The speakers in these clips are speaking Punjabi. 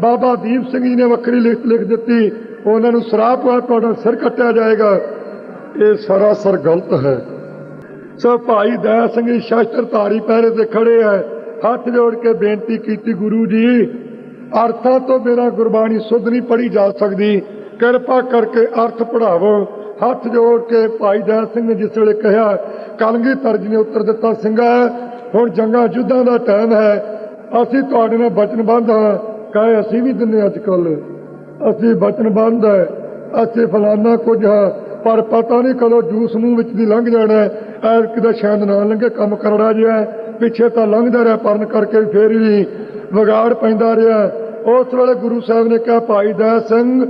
ਬਾਬਾ ਦੀਪ ਸਿੰਘ ਜੀ ਨੇ ਵੱਖਰੀ ਲਿਖ ਲਿਖ ਦਿੱਤੀ। ਉਹਨਾਂ ਨੂੰ ਸਰਾਪ ਤੁਹਾਡਾ ਸਿਰ ਕੱਟਿਆ ਜਾਏਗਾ। ਇਹ ਸਰਾਸਰ ਗਲਤ ਹੈ। ਸੋ ਭਾਈ ਦਇਆ ਸਿੰਘ ਜੀ ਸ਼ਸਤਰ ਧਾਰੀ ਪਹਿਰੇ ਤੇ ਖੜੇ ਹੈ। ਹੱਥ ਜੋੜ ਕੇ ਬੇਨਤੀ ਕੀਤੀ ਗੁਰੂ ਜੀ, ਅਰਥਾਂ ਤੋਂ ਬਿਨਾਂ ਗੁਰਬਾਣੀ ਸੁਧ ਨਹੀਂ ਪੜੀ ਜਾ ਸਕਦੀ। ਕਿਰਪਾ ਕਰਕੇ ਅਰਥ ਪੜਾਵੋ ਹੱਥ ਜੋੜ ਕੇ ਭਾਈ ਦਇਆ ਸਿੰਘ ਨੇ ਜਿਸ ਵੇਲੇ ਕਿਹਾ, ਕਲਗੀ ਤਰਜ ਨੇ ਉੱਤਰ ਦਿੱਤਾ ਸਿੰਘਾ ਹੁਣ ਜੰਗਾਂ ਯੁੱਧਾਂ ਦਾ ਟਾਈਮ ਹੈ। ਅਸੀਂ ਤੁਹਾਡੇ ਨਾਲ ਵਚਨਬੱਧ ਹਾਂ। ਕਹੇ, ਅਸੀਂ ਵੀ ਦਿੰਨੇ ਅੱਜ ਕੱਲ ਅਸੀਂ ਬਚਨਬੰਧ ਹੈ, ਅਸੀਂ ਫਲਾਨਾ ਕੁਝ ਹਾਂ, ਪਰ ਪਤਾ ਨਹੀਂ ਕਦੋਂ ਜੂਸ ਮੂੰਹ ਵਿੱਚ ਦੀ ਲੰਘ ਜਾਣਾ ਐ ਕਿਦਾ ਸ਼ਾਇਦ ਨਾ ਲੰਘੇ, ਕੰਮ ਕਰੜਾ ਜਿਹਾ ਪਿੱਛੇ ਤਾਂ ਲੰਘਦਾ ਰਿਹਾ, ਪਰਨ ਕਰਕੇ ਫੇਰ ਵੀ ਵਿਗਾੜ ਪੈਂਦਾ ਰਿਹਾ। ਉਸ ਵੇਲੇ ਗੁਰੂ ਸਾਹਿਬ ਨੇ ਕਿਹਾ, ਭਾਈ ਦਇਆ ਸਿੰਘ,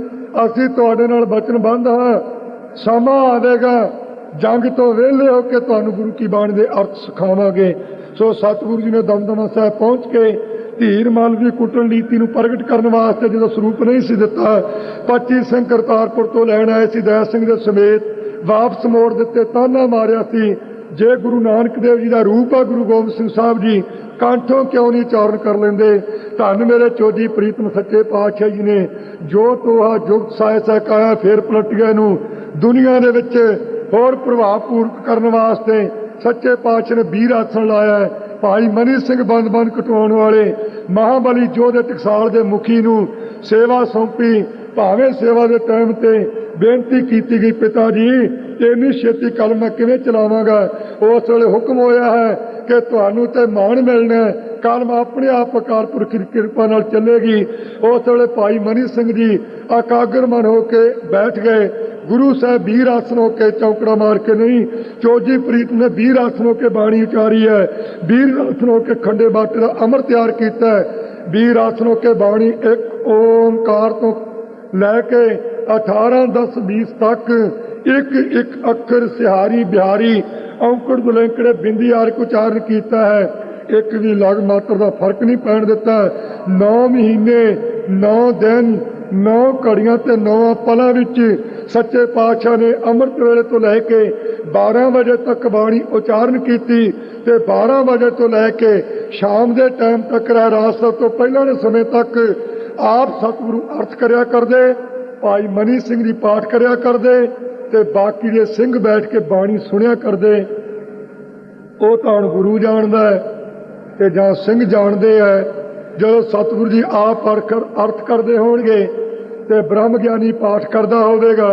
ਅਸੀਂ ਤੁਹਾਡੇ ਨਾਲ ਬਚਨਬੰਧ ਹਾਂ। ਸਮਾਂ ਆਵੇਗਾ ਜੰਗ ਤੋਂ ਵਿਹਲੇ ਹੋ ਕੇ ਤੁਹਾਨੂੰ ਗੁਰੂ ਕੀ ਬਾਣੀ ਦੇ ਅਰਥ ਸਿਖਾਵਾਂਗੇ। ਸੋ ਸਤਿਗੁਰੂ ਜੀ ਨੇ ਦਮਦਮਾ ਸਾਹਿਬ ਪਹੁੰਚ ਕੇ ਧੀਰ ਮਲ ਦੀ ਕੁੱਟਣ ਨੀਤੀ ਨੂੰ ਪ੍ਰਗਟ ਕਰਨ ਵਾਸਤੇ ਜਦੋਂ ਸਰੂਪ ਨਹੀਂ ਸੀ ਦਿੱਤਾ 25 ਸਿੰਘ ਕਰਤਾਰਪੁਰ ਤੋਂ ਲੈਣ ਆਏ ਸੀ, ਦਇਆ ਸਿੰਘ ਦੇ ਸਮੇਤ ਵਾਪਸ ਮੋੜ ਦਿੱਤੇ, ਤਾਨਾ ਮਾਰਿਆ ਸੀ। ਜੇ ਗੁਰੂ ਨਾਨਕ ਦੇਵ ਜੀ ਦਾ ਰੂਪ ਆ, ਗੁਰੂ ਗੋਬਿੰਦ ਸਿੰਘ ਸਾਹਿਬ ਜੀ, ਕੰਠੋਂ ਕਿਉਂ ਨਹੀਂ ਚਾਰਨ ਕਰ ਲੈਂਦੇ? ਧੰਨ ਮੇਰੇ ਚੋਜੀ ਪ੍ਰੀਤਮ ਸੱਚੇ ਪਾਤਸ਼ਾਹ ਜੀ ਨੇ, ਜੋ ਤੋਹਾ ਜੁਗਤ ਸਾਇ ਸਕਾਇਆ ਫੇਰ ਪਲਟ ਗਏ ਨੂੰ ਦੁਨੀਆ ਦੇ ਵਿੱਚ ਹੋਰ ਪ੍ਰਭਾਵ ਪੂਰਕ ਕਰਨ ਵਾਸਤੇ ਸੱਚੇ ਪਾਤਸ਼ਾਹ ਨੇ ਵੀਰ ਆਸਣ ਲਾਇਆ ਹੈ। ਭਾਈ ਮਨੀ ਸਿੰਘ ਬੰਦ ਬੰਦ ਕਟਵਾਉਣ ਵਾਲੇ ਮਹਾਬਲੀ ਜੋਧੇ ਟਕਸਾਲ ਦੇ ਮੁਖੀ ਨੂੰ ਸੇਵਾ ਸੌਂਪੀ। ਭਾਵੇਂ ਸੇਵਾ ਦੇ ਟਾਈਮ ਤੇ ਬੇਨਤੀ ਕੀਤੀ ਗਈ, ਪਿਤਾ ਜੀ, ਇੰਨੀ ਛੇਤੀ ਕਲਮ ਮੈਂ ਕਿਵੇਂ ਚਲਾਵਾਂਗਾ? ਉਸ ਵੇਲੇ ਹੁਕਮ ਹੋਇਆ ਹੈ ਕਿ ਤੁਹਾਨੂੰ ਤੇ ਮਾਣ ਮਿਲਣਾ ਹੈ। ਕਲਮ ਆਪਣੇ ਆਪ ਅਕਾਰ ਪੁਰਖ ਦੀ ਕਿਰਪਾ ਨਾਲ ਚੱਲੇਗੀ। ਉਸ ਵੇਲੇ ਭਾਈ ਮਨੀ ਸਿੰਘ ਜੀ ਇਕਾਗਰ ਮਨ ਹੋ ਕੇ ਬੈਠ ਗਏ। ਗੁਰੂ ਸਾਹਿਬ ਵੀਰ ਆਸਨ ਹੋ ਕੇ ਚੌਕੜਾ ਮਾਰ ਕੇ ਨਹੀਂ ਚੋਜੀ ਪ੍ਰੀਤ ਨੇ ਵੀਰ ਆਸਨ ਹੋ ਕੇ ਬਾਣੀ ਉਚਾਰੀ ਹੈ। ਵੀਰ ਆਸਨ ਹੋ ਕੇ ਖੰਡੇ ਬਾਟੇ ਦਾ ਅਮਰ ਤਿਆਰ ਕੀਤਾ ਹੈ। ਵੀਰ ਆਸਨ ਹੋ ਕੇ ਬਾਣੀ ਇੱਕ ਓੰਕਾਰ ਤੋਂ ਲੈ ਕੇ 18 10 20 ਤੱਕ ਇੱਕ ਇੱਕ ਅੱਖਰ ਸਿਹਾਰੀ, ਬਿਹਾਰੀ, ਔਂਕੜ, ਦੁਲੈਂਕੜੇ, ਬਿੰਦੀ ਆਰਕ ਉਚਾਰਨ ਕੀਤਾ ਹੈ। ਇੱਕ ਵੀ ਲਗ ਮਾਤਰ ਦਾ ਫ਼ਰਕ ਨਹੀਂ ਪੈਣ ਦਿੱਤਾ। 9 ਮਹੀਨੇ 9 ਦਿਨ ਨੌ ਘੜੀਆਂ ਤੇ 9 ਪਲਾਂ ਵਿੱਚ ਸੱਚੇ ਪਾਤਸ਼ਾਹ ਨੇ ਅੰਮ੍ਰਿਤ ਵੇਲੇ ਤੋਂ ਲੈ ਕੇ 12 ਵਜੇ ਤੱਕ ਬਾਣੀ ਉਚਾਰਨ ਕੀਤੀ ਤੇ 12 ਵਜੇ ਤੋਂ ਲੈ ਕੇ ਸ਼ਾਮ ਦੇ ਟਾਈਮ ਤੱਕ ਰਾਤ ਸਭ ਤੋਂ ਪਹਿਲਾਂ ਦੇ ਸਮੇਂ ਤੱਕ ਆਪ ਸਤਿਗੁਰੂ ਅਰਥ ਕਰਿਆ ਕਰਦੇ, ਭਾਈ ਮਨੀ ਸਿੰਘ ਜੀ ਪਾਠ ਕਰਿਆ ਕਰਦੇ ਤੇ ਬਾਕੀ ਦੇ ਸਿੰਘ ਬੈਠ ਕੇ ਬਾਣੀ ਸੁਣਿਆ ਕਰਦੇ। ਉਹ ਤਾਂ ਗੁਰੂ ਜਾਣਦਾ ਹੈ ਤੇ ਜਾਂ ਸਿੰਘ ਜਾਣਦੇ ਆ ਜਦੋਂ ਸਤਿਗੁਰੂ ਜੀ ਆਪ ਅਰਥ ਅਰਥ ਕਰਦੇ ਹੋਣਗੇ ਤੇ ਬ੍ਰਹਮ ਗਿਆਨੀ ਪਾਠ ਕਰਦਾ ਹੋਵੇਗਾ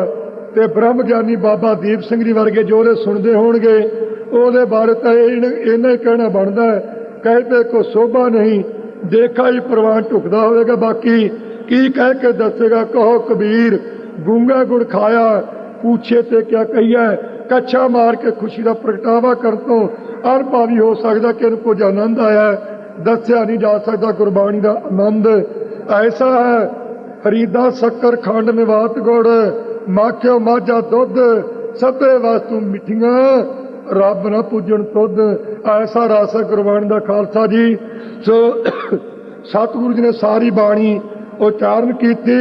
ਤੇ ਬ੍ਰਹਮ ਗਿਆਨੀ ਬਾਬਾ ਦੀਪ ਸਿੰਘ ਜੀ ਵਰਗੇ ਜੋ ਉਹਦੇ ਸੁਣਦੇ ਹੋਣਗੇ, ਉਹਦੇ ਬਾਰੇ ਤਾਂ ਇਹ ਇਹਨਾਂ ਹੀ ਕਹਿਣਾ ਬਣਦਾ ਹੈ ਕਹਿੰਦੇ ਕੋ ਸੋਭਾ ਨਹੀਂ, ਦੇਖਾ ਹੀ ਪ੍ਰਵਾਨ ਢੁਕਦਾ ਹੋਵੇਗਾ, ਬਾਕੀ ਕੀ ਕਹਿ ਕੇ ਦੱਸੇਗਾ, ਕਹੋ ਕਬੀਰ, ਗੁੰਗਾ ਗੁੜ ਖਾਇਆ, ਪੁੱਛੇ ਤੇ ਕਿਆ ਕਹੀਐ, ਕੱਛਾ ਮਾਰ ਕੇ ਖੁਸ਼ੀ ਦਾ ਪ੍ਰਗਟਾਵਾ ਕਰਨ ਤੋਂ ਅਨਭਾਵੀ ਹੋ ਸਕਦਾ ਕਿ ਇਹਨੂੰ ਕੁਝ ਆਨੰਦ ਆਇਆ, ਦੱਸਿਆ ਨਹੀਂ ਜਾ ਸਕਦਾ ਗੁਰਬਾਣੀ ਦਾ ਆਨੰਦ, ਐਸਾ ਹੈ ਫਰੀਦਾ ਸ਼ੱਕਰ ਖੰਡ ਨਿਵਾਤ ਗੁੜ, ਮਾਖਿਓ ਮਾਝਾ ਦੁੱਧ, ਸਭੇ ਵਸਤੂ ਮਿੱਠੀਆਂ, ਰੱਬ ਨਾ ਪੂਜਣ ਤੁਧ, ਐਸਾ ਰਸ ਗੁਰਬਾਣੀ ਦਾ ਖਾਲਸਾ ਜੀ। ਸੋ ਸਤਿਗੁਰੂ ਜੀ ਨੇ ਸਾਰੀ ਬਾਣੀ ਉਚਾਰਨ ਕੀਤੀ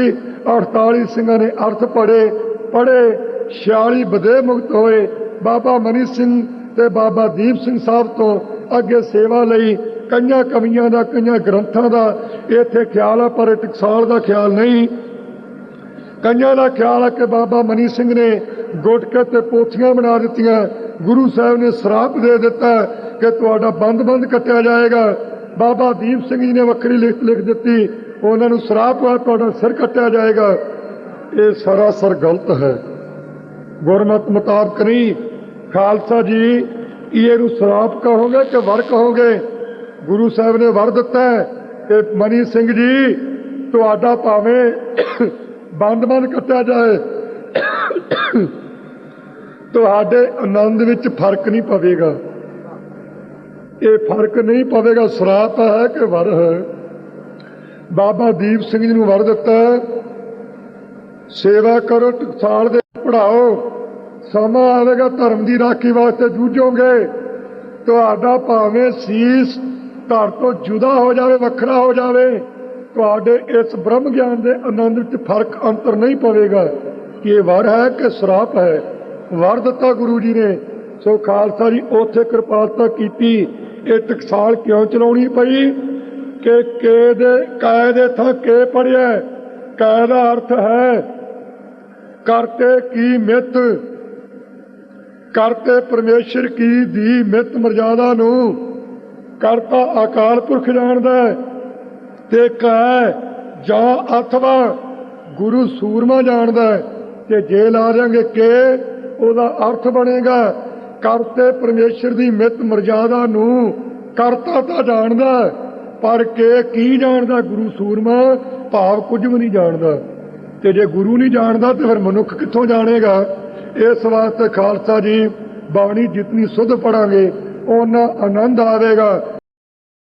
48 ਸਿੰਘਾਂ ਨੇ ਅਰਥ ਪੜੇ ਪੜੇ 46 ਬਦੇ ਮੁਕਤ ਹੋਏ। ਬਾਬਾ ਮਨੀ ਸਿੰਘ ਤੇ ਬਾਬਾ ਦੀਪ ਸਿੰਘ ਸਾਹਿਬ ਤੋਂ ਅੱਗੇ ਸੇਵਾ ਲਈ ਕਈਆਂ ਕਵੀਆਂ ਦਾ, ਕਈਆਂ ਗ੍ਰੰਥਾਂ ਦਾ ਇੱਥੇ ਖਿਆਲ ਆ, ਪਰ ਟਕਸਾਲ ਦਾ ਖਿਆਲ ਨਹੀਂ। ਕਈਆਂ ਦਾ ਖਿਆਲ ਆ ਕਿ ਬਾਬਾ ਮਨੀ ਸਿੰਘ ਨੇ ਗੁਟਕੇ ਤੇ ਪੋਥੀਆਂ ਬਣਾ ਦਿੱਤੀਆਂ। ਗੁਰੂ ਸਾਹਿਬ ਨੇ ਸਰਾਪ ਦੇ ਦਿੱਤਾ ਕਿ ਤੁਹਾਡਾ ਬੰਦ-ਬੰਦ ਕੱਟਿਆ ਜਾਏਗਾ। ਬਾਬਾ ਦੀਪ ਸਿੰਘ ਜੀ ਨੇ ਵੱਖਰੀ ਲਿਖ ਲਿਖ ਦਿੱਤੀ, ਉਹਨਾਂ ਨੂੰ ਸਰਾਪ ਹੈ ਤੁਹਾਡਾ ਸਿਰ ਕੱਟਿਆ ਜਾਏਗਾ। ਇਹ ਸਰਾਸਰ ਗਲਤ ਹੈ। ਗੁਰਮਤ ਮੁਤਾਬਕ ਨਹੀਂ। ਖਾਲਸਾ ਜੀ ਕੀ ਇਹਨੂੰ ਸਰਾਪ ਕਹੋਗੇ ਕਿ ਵਰ ਕਹੋਗੇ? ਗੁਰੂ ਸਾਹਿਬ ਨੇ ਵਰ ਦਿੱਤਾ ਹੈ ਕਿ ਮਨੀ ਸਿੰਘ ਜੀ, ਤੁਹਾਡਾ ਭਾਵੇਂ ਬੰਦ-ਬੰਦ ਕੱਟਿਆ ਜਾਏ, ਤੁਹਾਡੇ ਆਨੰਦ ਵਿੱਚ ਫ਼ਰਕ ਨਹੀਂ ਪਵੇਗਾ। ਇਹ ਫ਼ਰਕ ਨਹੀਂ ਪਵੇਗਾ, ਸਰਾਪ ਹੈ ਕਿ ਵਰ ਹੈ। ਬਾਬਾ ਦੀਪ ਸਿੰਘ ਜੀ ਨੂੰ ਵਰ ਦਿੱਤਾ ਸੇਵਾ ਕਰੋ ਟਕਸਾਲ ਦੇ ਪੜਾਓ ਸਮਾਂ ਆਵੇਗਾ ਧਰਮ ਦੀ ਰਾਖੀ ਵਾਸਤੇ ਜੂਝੋਗੇ, ਤੁਹਾਡਾ ਭਾਵੇਂ ਸੀਸ ਘਰ ਤੋਂ ਜੁਦਾ ਹੋ ਜਾਵੇ, ਵੱਖਰਾ ਹੋ ਜਾਵੇ, ਤੁਹਾਡੇ ਇਸ ਬ੍ਰਹਮ ਗਿਆਨ ਦੇ ਆਨੰਦ ਵਿੱਚ ਫ਼ਰਕ ਅੰਤਰ ਨਹੀਂ ਪਵੇਗਾ। ਕਿ ਇਹ ਵਰ ਹੈ ਕਿ ਸਰਾਪ ਹੈ? ਵਰ ਦਿੱਤਾ ਗੁਰੂ ਜੀ ਨੇ। ਸੋ ਖਾਲਸਾ ਜੀ, ਉੱਥੇ ਕਿਰਪਾਲਤਾ ਕੀਤੀ। ਇਹ ਟਕਸਾਲ ਕਿਉਂ ਚਲਾਉਣੀ ਪਈ? ਕਿ ਕੇ ਦੇ, ਕਾਇ ਦੇ ਥਾਂ ਕੇ ਪੜਿਆ? ਕਾਇ ਦਾ ਅਰਥ ਹੈ, ਕਰਤੇ ਕੀ ਮਿਤ? ਕਰਤੇ ਪਰਮੇਸ਼ਰ ਕੀ ਦੀ ਮਿਤ ਮਰਜ਼ਾਦਾ ਨੂੰ? ਕਰਤਾ ਅਕਾਲ ਪੁਰਖ ਜਾਣਦਾ ਹੈ। ਤੇ ਕੈ ਜਾਂ ਅਥਵਾ ਗੁਰੂ ਸੂਰਮਾ ਜਾਣਦਾ ਹੈ। ਤੇ ਜੇ ਲਾ ਦਿਆਂਗੇ ਕਿ, ਉਹਦਾ ਅਰਥ ਬਣੇਗਾ ਕਰਤੇ ਪਰਮੇਸ਼ਰ ਦੀ ਮਿੱਤ ਮਰਜ਼ਾਦਾ ਨੂੰ ਕਰਤਾ ਤਾਂ ਜਾਣਦਾ ਪਰ ਕੇ ਕੀ ਜਾਣਦਾ ਗੁਰੂ ਸੂਰਮਾ? ਭਾਵ ਕੁਝ ਵੀ ਨਹੀਂ ਜਾਣਦਾ। ਤੇ ਜੇ ਗੁਰੂ ਨਹੀਂ ਜਾਣਦਾ, ਤੇ ਫਿਰ ਮਨੁੱਖ ਕਿੱਥੋਂ ਜਾਣੇਗਾ? ਇਸ ਵਾਸਤੇ ਖਾਲਸਾ ਜੀ ਬਾਣੀ ਜਿਤਨੀ ਸੁਧ ਪੜਾਂਗੇ ਉਹਨਾਂ ਆਨੰਦ ਆਵੇਗਾ।